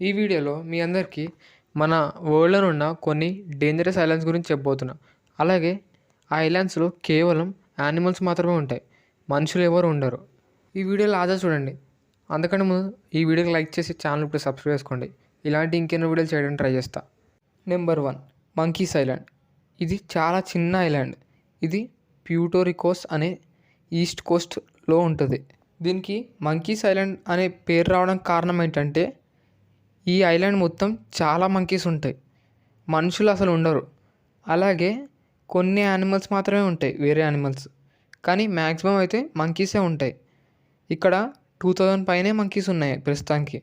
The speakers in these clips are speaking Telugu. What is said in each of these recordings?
ఈ వీడియోలో మీ అందరికీ మన వరల్డ్లో ఉన్న కొన్ని డేంజరస్ ఐలాండ్స్ గురించి చెప్పబోతున్నా. అలాగే ఆ ఐలాండ్స్లో కేవలం యానిమల్స్ మాత్రమే ఉంటాయి. మనుషులు ఎవరు ఉండరు. ఈ వీడియోలో ఆదా చూడండి. అందుకని ముందు ఈ వీడియోకి లైక్ చేసి ఛానల్ ఇప్పుడు సబ్స్క్రైబ్ చేసుకోండి. ఇలాంటి ఇంకెన్నో వీడియోలు చేయడానికి ట్రై చేస్తా. నెంబర్ వన్ మంకీస్ ఐలాండ్ ఇది చాలా చిన్న ఐలాండ్ ఇది ప్యూటోరికోస్ అనే ఈస్ట్ కోస్ట్లో ఉంటుంది. దీనికి మంకీస్ ఐలాండ్ అనే పేరు రావడానికి కారణం ఏంటంటే ఈ ఐలాండ్ మొత్తం చాలా మంకీస్ ఉంటాయి. మనుషులు అసలు ఉండరు. అలాగే కొన్ని యానిమల్స్ మాత్రమే ఉంటాయి వేరే యానిమల్స్. కానీ మ్యాక్సిమం అయితే మంకీసే ఉంటాయి. ఇక్కడ టూ థౌజండ్ పైనే మంకీస్ ఉన్నాయి ప్రస్తుతానికి.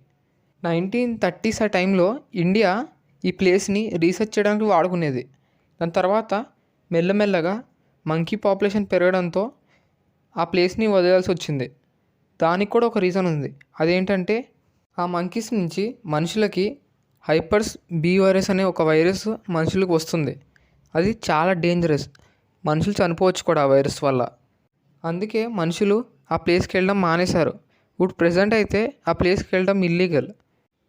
నైన్టీన్ థర్టీస్ ఆ టైంలో ఇండియా ఈ ప్లేస్ని రీసెర్చ్ చేయడానికి వాడుకునేది. దాని తర్వాత మెల్లమెల్లగా మంకీ పాపులేషన్ పెరగడంతో ఆ ప్లేస్ని వదిలాల్సి వచ్చింది. దానికి కూడా ఒక రీజన్ ఉంది. అదేంటంటే ఆ మంకీస్ నుంచి మనుషులకి హైపర్స్ బీ వైరస్ అనే ఒక వైరస్ మనుషులకు వస్తుంది. అది చాలా డేంజరస్ మనుషులు చనిపోవచ్చు కూడా ఆ వైరస్ వల్ల. అందుకే మనుషులు ఆ ప్లేస్కి వెళ్ళడం మానేశారు. ఇప్పుడు ప్రజెంట్ అయితే ఆ ప్లేస్కి వెళ్ళడం ఇల్లీగల్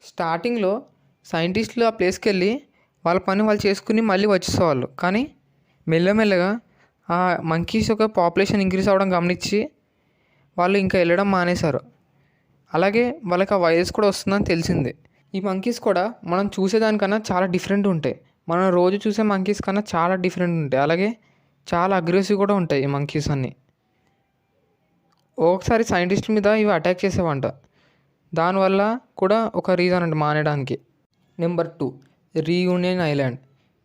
స్టార్టింగ్లో సైంటిస్టులు ఆ ప్లేస్కి వెళ్ళి వాళ్ళ పని వాళ్ళు చేసుకుని మళ్ళీ వచ్చేసేవాళ్ళు. కానీ మెల్లమెల్లగా ఆ మంకీస్ యొక్క పాపులేషన్ ఇంక్రీస్ అవ్వడం గమనించి వాళ్ళు ఇంకా వెళ్ళడం మానేశారు. అలాగే వాళ్ళకి ఆ వైరస్ కూడా వస్తుందని తెలిసింది. ఈ మంకీస్ కూడా మనం చూసేదానికన్నా చాలా డిఫరెంట్ ఉంటాయి. మనం రోజు చూసే మంకీస్ కన్నా చాలా డిఫరెంట్ ఉంటాయి. అలాగే చాలా అగ్రెసివ్ కూడా ఉంటాయి ఈ మంకీస్ అన్నీ. ఒకసారి సైంటిస్ట్ మీద ఇవి అటాక్ చేసేవంట. దానివల్ల కూడా ఒక రీజన్ అంట మానేయడానికి. నెంబర్ టూ రీయూనియన్ ఐలాండ్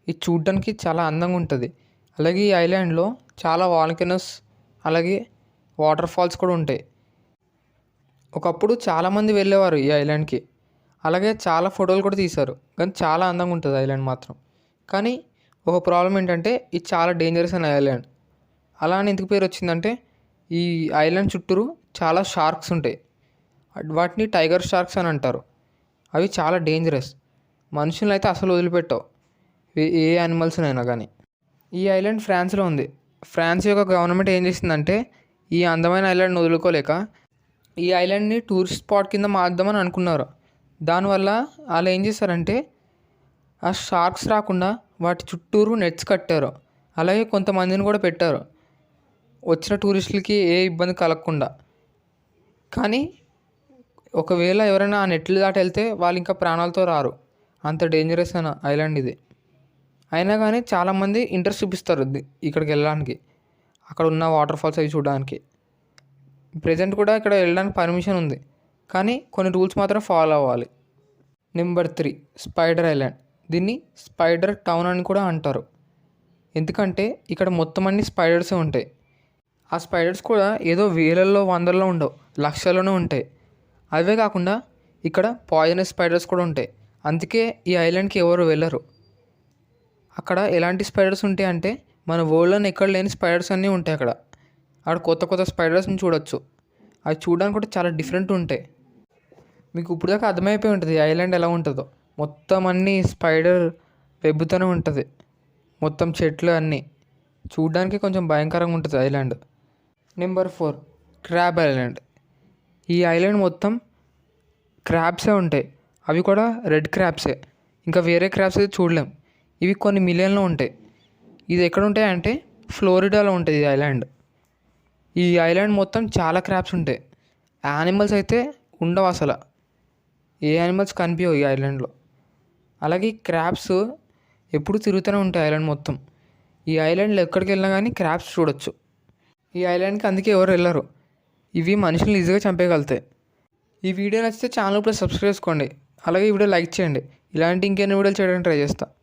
ఇది చూడడానికి చాలా అందంగా ఉంటుంది. అలాగే ఈ ఐలాండ్లో చాలా వాల్కెనస్ అలాగే వాటర్ ఫాల్స్ కూడా ఉంటాయి. ఒకప్పుడు చాలామంది వెళ్ళేవారు ఈ ఐలాండ్కి. అలాగే చాలా ఫోటోలు కూడా తీశారు. కానీ చాలా అందంగా ఉంటుంది ఐలాండ్ మాత్రం. కానీ ఒక ప్రాబ్లం ఏంటంటే ఇది చాలా డేంజరస్ అయిన ఐలాండ్. అలా అని ఎందుకు పేరు వచ్చిందంటే ఈ ఐలాండ్ చుట్టూరు చాలా షార్క్స్ ఉంటాయి. వాటిని టైగర్ షార్క్స్ అని అంటారు. అవి చాలా డేంజరస్. మనుషులను అయితే అసలు వదిలిపెట్టవు. ఏ ఏ యానిమల్స్నైనా కానీ. ఈ ఐలాండ్ ఫ్రాన్స్లో ఉంది. ఫ్రాన్స్ యొక్క గవర్నమెంట్ ఏం చేసిందంటే ఈ అందమైన ఐలాండ్ వదులుకోలేక ఈ ఐలాండ్ని టూరిస్ట్ స్పాట్ కింద మార్దామని అనుకున్నారు. దానివల్ల వాళ్ళు ఏం చేశారంటే ఆ షార్క్స్ రాకుండా వాటి చుట్టూరు నెట్స్ కట్టారు. అలాగే కొంతమందిని కూడా పెట్టారు. వచ్చిన టూరిస్టులకి ఏ ఇబ్బంది కలగకుండా. కానీ ఒకవేళ ఎవరైనా ఆ నెట్లు దాటి వెళ్తే వాళ్ళు ఇంకా ప్రాణాలతో రారు. అంత డేంజరస్ అయిన ఐలాండ్ ఇది. అయినా కానీ చాలామంది ఇంట్రెస్ట్ చూపిస్తారు ఇక్కడికి వెళ్ళడానికి. అక్కడ ఉన్న వాటర్ ఫాల్స్ అవి చూడడానికి. ప్రజెంట్ కూడా ఇక్కడ వెళ్ళడానికి పర్మిషన్ ఉంది. కానీ కొన్ని రూల్స్ మాత్రం ఫాలో అవ్వాలి. Number three spider island. దీన్ని స్పైడర్ టౌన్ అని కూడా అంటారు. ఎందుకంటే ఇక్కడ మొత్తం అన్ని స్పైడర్సే ఉంటాయి. ఆ స్పైడర్స్ కూడా ఏదో వేలల్లో వందల్లో ఉండవు. లక్షల్లోనే ఉంటాయి. అవే కాకుండా ఇక్కడ పాయిజనస్ స్పైడర్స్ కూడా ఉంటాయి. అందుకే ఈ ఐలాండ్కి ఎవరు వెళ్ళరు. అక్కడ ఎలాంటి స్పైడర్స్ ఉంటాయి అంటే మన వరల్డ్లోనే ఎక్కడ లేని స్పైడర్స్ అన్నీ ఉంటాయి అక్కడ. అక్కడ కొత్త కొత్త స్పైడర్స్ని చూడొచ్చు. అవి చూడడానికి కూడా చాలా డిఫరెంట్ ఉంటాయి. మీకు ఇప్పుడు దాకా అర్థమైపోయి ఉంటుంది ఐలాండ్ ఎలా ఉంటుందో. మొత్తం అన్నీ స్పైడర్ వెబ్బుతోనే ఉంటుంది. మొత్తం చెట్లు అన్నీ. చూడడానికి కొంచెం భయంకరంగా ఉంటుంది island. Number four crab island. ఈ ఐలాండ్ మొత్తం క్రాబ్సే ఉంటాయి. అవి కూడా రెడ్ క్రాబ్సే. ఇంకా వేరే క్రాబ్స్ అయితే చూడలేం. ఇవి కొన్ని మిలియన్లో ఉంటాయి. ఇది ఎక్కడ ఉంటాయి అంటే ఫ్లోరిడాలో ఉంటుంది ఈ ఐలాండ్. ఈ ఐలాండ్ మొత్తం చాలా క్రాబ్స్ ఉంటాయి. యానిమల్స్ అయితే ఉండవు అసలు. ఏ యానిమల్స్ కనిపించవు ఈ ఐలాండ్లో. అలాగే ఈ క్రాబ్స్ ఎప్పుడు తిరుగుతూనే ఉంటాయి ఐలాండ్ మొత్తం. ఈ ఐలాండ్లో ఎక్కడికి వెళ్ళినా కానీ క్రాబ్స్ చూడొచ్చు. ఈ ఐలాండ్కి అందుకే ఎవరు వెళ్ళరు. ఇవి మనుషులను ఈజీగా చంపేయగలుగుతాయి. ఈ వీడియో నచ్చితే ఛానల్ ఇప్పుడు సబ్స్క్రైబ్ చేసుకోండి. అలాగే ఈ వీడియో లైక్ చేయండి. ఇలాంటి ఇంకెన్ని వీడియోలు చేయడానికి ట్రై చేస్తాను